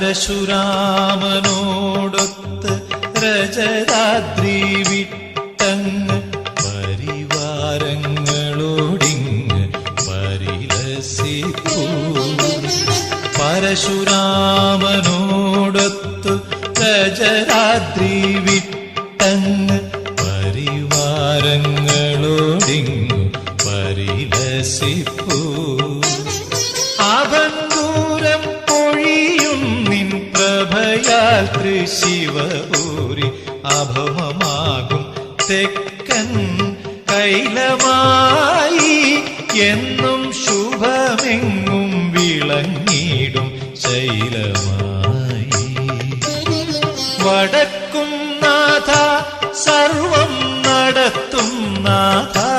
പരശുരാമനോടൊത്ത് രജരാത്രി വിട്ടങ്ങ് പരിവാരങ്ങളോടിങ്ങ് പരിലസിപ്പൂ. പരശുരാമനോടൊത്തു രജരാത്രി വിട്ടങ്ങ് പരിവാരങ്ങളോടിങ്ങ് പരിലസിപ്പൂ. മഴയാൽ തൃശിവ ഊരി അഭവമാകും തെക്കൻ കൈലമായി. എന്നും ശുഭമെങ്ങും വിളങ്ങിടും ശൈലമായി. വടക്കും നാഥ സർവം നടത്തും നാഥ.